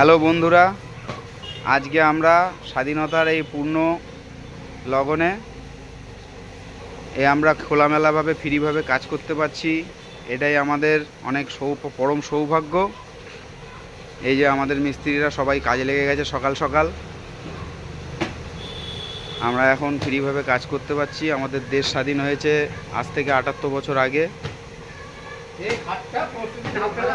Hello বন্ধুরা, আজকে আমরা স্বাধীনতার এই পূর্ণ লগনে এ আমরা খোলামেলাভাবে, ফ্রিভাবে কাজ করতে পারছি। এটাই আমাদের অনেক সৌ পরম সৌভাগ্য। এই যে আমাদের মিস্ত্রিরা সবাই কাজে লেগে গেছে সকাল সকাল। আমরা এখন ফ্রিভাবে কাজ করতে পারছি। আমাদের দেশ স্বাধীন হয়েছে আজ থেকে আটাত্তর বছর আগে প্রস্তুতি না পেলে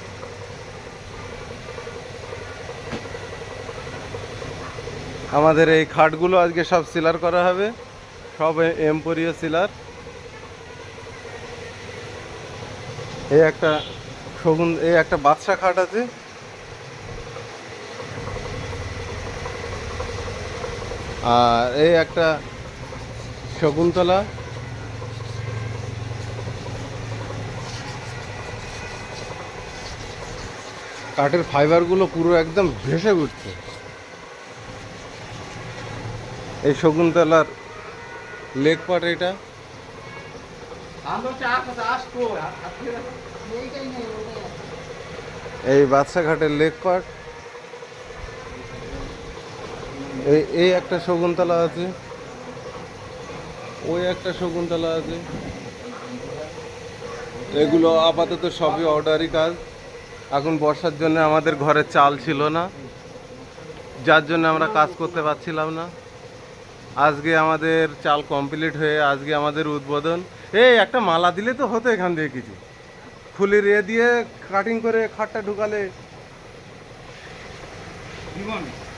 আমাদের এই খাটগুলো আজকে সব সিলার করা হবে। সব এম্পোরিও সিলার। এই একটা শগুন, এই একটা বাদশা খাট আছে। আর এই একটা শকুন্তলা কাঠের ফাইবারগুলো পুরো একদম ভেসে উঠছে। এই শকুন্তলার লেগ পার্ট এটা। এই বাদশা ঘাটের লেগ পার্ট। এই এই একটা শকুন্তলা আছে। ওই একটা শকুন্তলা আছে। এগুলো আপাতত সবই অর্ডারই কাজ। এখন বর্ষার জন্য আমাদের ঘরে চাল ছিল না। যার জন্য আমরা কাজ করতে পারছিলাম না। আজকে আমাদের চাল কমপ্লিট হয়ে আজকে আমাদের উদ্বোধন। এই একটা মালা দিলে তো হতো এখান থেকে কিছু। ফুলের এ দিয়ে কাটিং করে খাটটা ঢুকালে।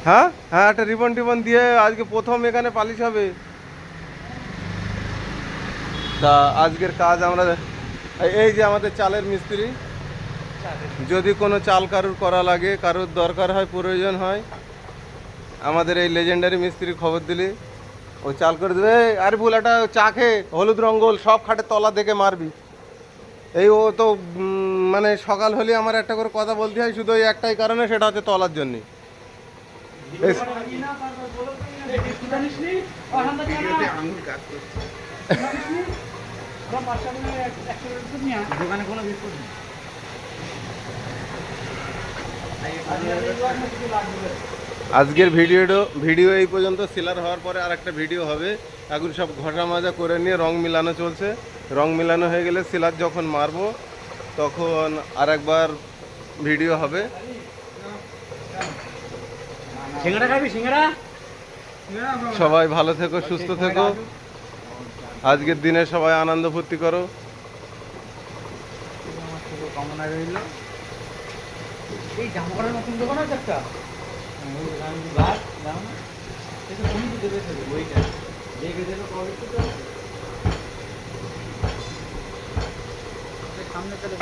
হ্যাঁ? হ্যাঁ একটা রিবন টিবন দিয়ে আজকে প্রথম এখানে পালিশ হবে। তা আজকের কাজ আমরা এই যে আমাদের চালের মিস্ত্রি। যদি কোনো চাল কারুর করা লাগে কারুর দরকার হয় প্রয়োজন হয় আমাদের এই লেজেন্ডারি মিস্ত্রি খবর দিলি। ও চাল করে দেবে। "এই, আরে ভুল একটা চা খেয়ে হলুদ রঙ্গল সব খাটে তলা দেখে মারবি। এই ও তো মানে সকাল হলে আমার একটা করে কথা বলতে হয় শুধু ওই একটাই কারণে সেটা হচ্ছে তলার জন্যে। দোকানে কোনো বিস্কুট নেই। আজকের ভিডিওটা ভিডিও এই পর্যন্ত সিলার হওয়ার পরে আর একটা ভিডিও হবে। এখন সব ঘষা মাজা করে নিয়ে রং মিলানো চলছে। রং মিলানো হয়ে গেলে সিলার যখন মারবো তখন আর একবার ভিডিও হবে। সবাই ভালো থেকো সুস্থ থেকো। আজকের দিনে সবাই আনন্দ ফুর্তি করো। কামনা রইল এই জামা কাপড়ের নতুন দোকান আছে একটা? সামনে চলে